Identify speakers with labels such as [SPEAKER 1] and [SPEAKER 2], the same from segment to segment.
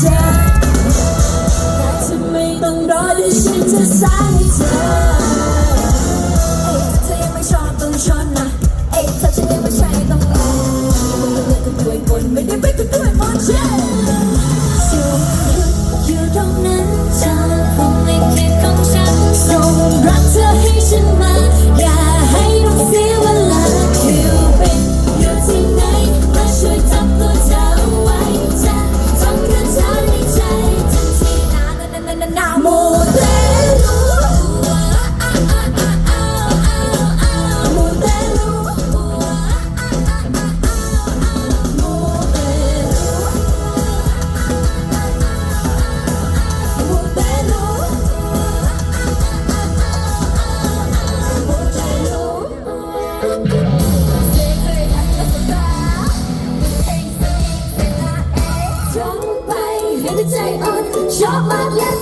[SPEAKER 1] เธอแต่เธไม่ต้องรอด้วยฉันจะสายเธอ
[SPEAKER 2] Shop my yes.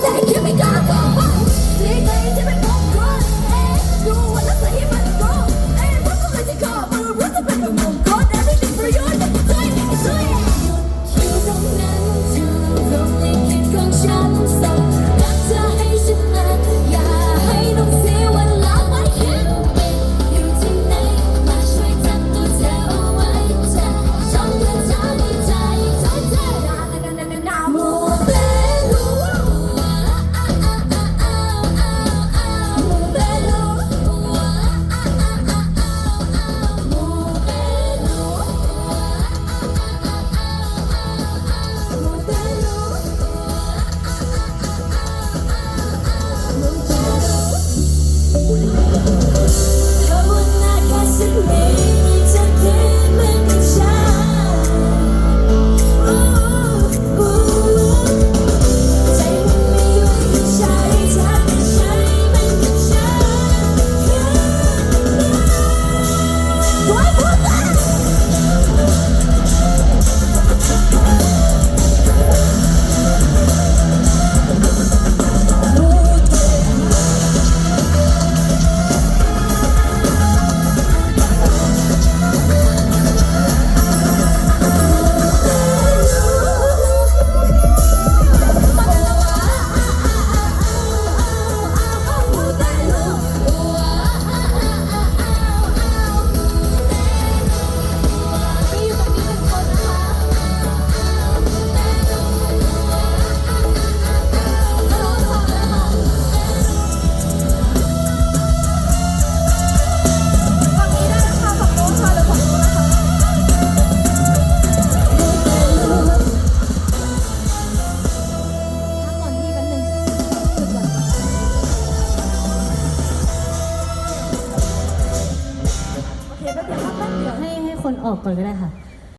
[SPEAKER 2] ออกก่อนก็ได้ค่ะ